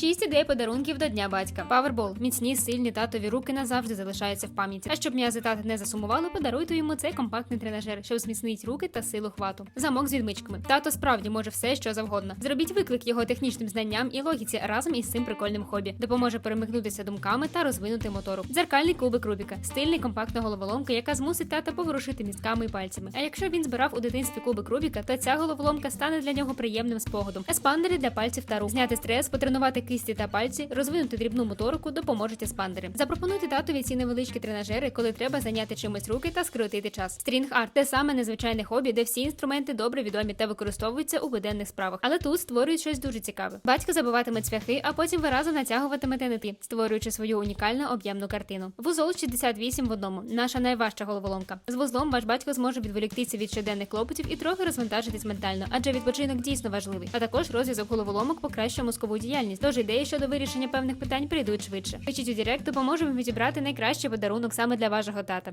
Шість ідей подарунків до дня батька. Powerball. міцні, сильні татові руки назавжди залишаються в пам'яті. А щоб м'язи тата не засумували, подаруйте йому цей компактний тренажер, що зміцнить руки та силу хвату. Замок з відмичками. Тато справді може все, що завгодно. Зробіть виклик його технічним знанням і логіці разом із цим прикольним хобі. Допоможе перемикнутися думками та розвинути мотору. Дзеркальний кубик Рубіка. Стильний компактна головоломка, яка змусить тата поворушити містками і пальцями. А якщо він збирав у дитинстві кубик Рубіка, то ця головоломка стане для нього приємним спогадом. Еспандери для пальців та рук. Зняти стрес, потренувати кисті та пальці, розвинути дрібну моторику допоможуть еспандери. Запропонуйте татові ці невеличкі тренажери, коли треба зайняти чимось руки та скоротити час. Стрінг арт те саме незвичайне хобі, де всі інструменти добре відомі та використовуються у буденних справах. Але тут створюють щось дуже цікаве. Батько забиватиме цвяхи, а потім ви разом натягуватимете нити, створюючи свою унікальну об'ємну картину. Вузол 68 в одному. Наша найважча головоломка. З вузлом ваш батько зможе відволіктися від щоденних клопотів і трохи розвантажитись ментально, адже відпочинок дійсно важливий. А також розв'язок головоломок покращує мозкову діяльність. Тож ідеї щодо вирішення певних питань прийдуть швидше. Пишіть у Директ, допоможемо відібрати найкращий подарунок саме для вашого тата.